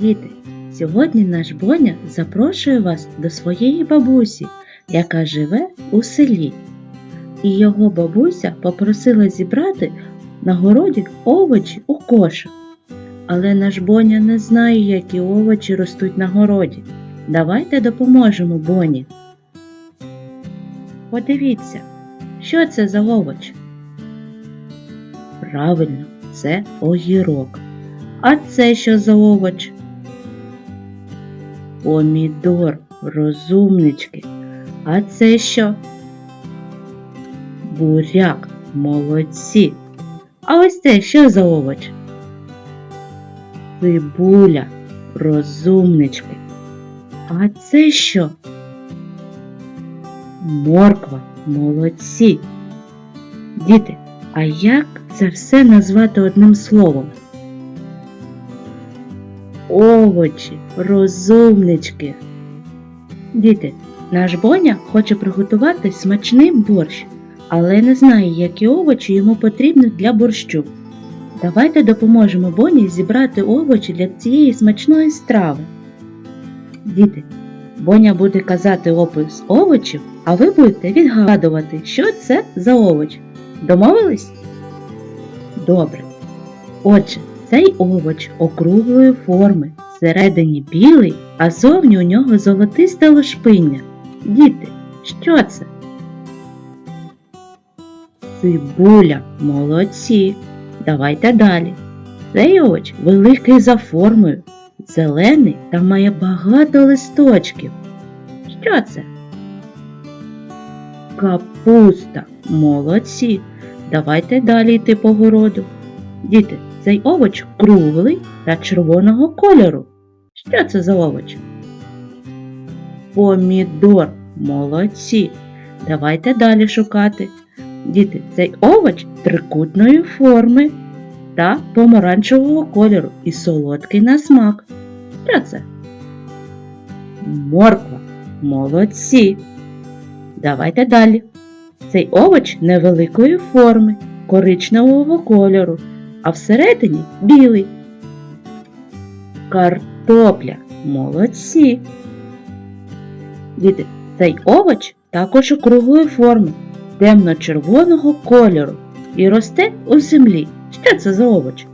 Діти, сьогодні наш Боня запрошує вас до своєї бабусі, яка живе у селі. І його бабуся попросила зібрати на городі овочі у кошик. Але наш Боня не знає, які овочі ростуть на городі. Давайте допоможемо Боні. Подивіться, що це за овоч? Правильно, це огірок. А це що за овоч? Помідор, розумнички. А це що? Буряк, молодці. А ось це що за овоч? Цибуля, розумнички. А це що? Морква, молодці. Діти, а як це все назвати одним словом? Овочі, розумнички. Діти, наш Боня хоче приготувати смачний борщ, але не знає, які овочі йому потрібні для борщу. Давайте допоможемо Боні зібрати овочі для цієї смачної страви. Діти, Боня буде казати опис овочів, а ви будете відгадувати, що це за овоч. Домовились? Добре. Отже, цей овоч округлої форми, всередині білий, а зовні у нього золотисте лошпиння. Діти, що це? Цибуля, молодці. Давайте далі. Цей овоч великий за формою, зелений та має багато листочків. Що це? Капуста, молодці. Давайте далі йти по городу. Діти, цей овоч круглий та червоного кольору. Що це за овоч? Помідор, молодці. Давайте далі шукати. Діти, цей овоч трикутної форми та помаранчевого кольору і солодкий на смак. Що це? Морква. Молодці. Давайте далі. Цей овоч невеликої форми, коричневого кольору, а всередині білий. Картопля. Молодці. Діти, цей овоч також округлої форми, темно-червоного кольору і росте у землі. Що це за овоч?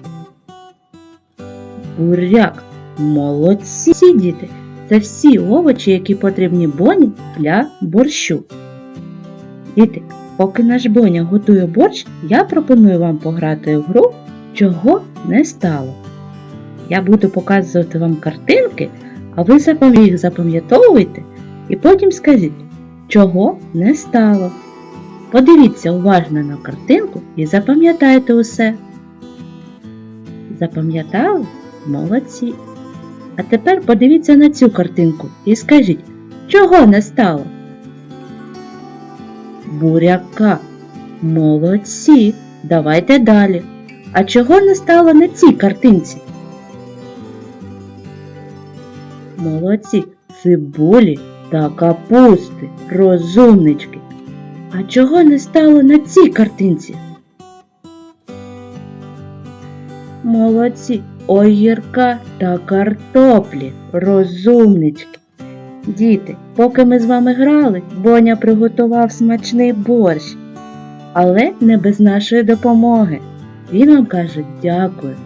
Буряк. Молодці, діти. Це всі овочі, які потрібні боні для борщу. Діти, поки наш Боня готує борщ, я пропоную вам пограти в гру, чого не стало. Я буду показувати вам картинки, а ви їх запам'ятовуйте і потім скажіть, чого не стало. Подивіться уважно на картинку і запам'ятайте усе. Запам'ятали? Молодці. А тепер подивіться на цю картинку і скажіть, чого не стало? Буряка. Молодці. Давайте далі. А чого не стало на цій картинці? Молодці. Цибулі та капусти. Розумнички. А чого не стало на цій картинці? Молодці. Огірка та картоплі. Розумнички. Діти, поки ми з вами грали, Боня приготував смачний борщ, але не без нашої допомоги. Він вам каже дякую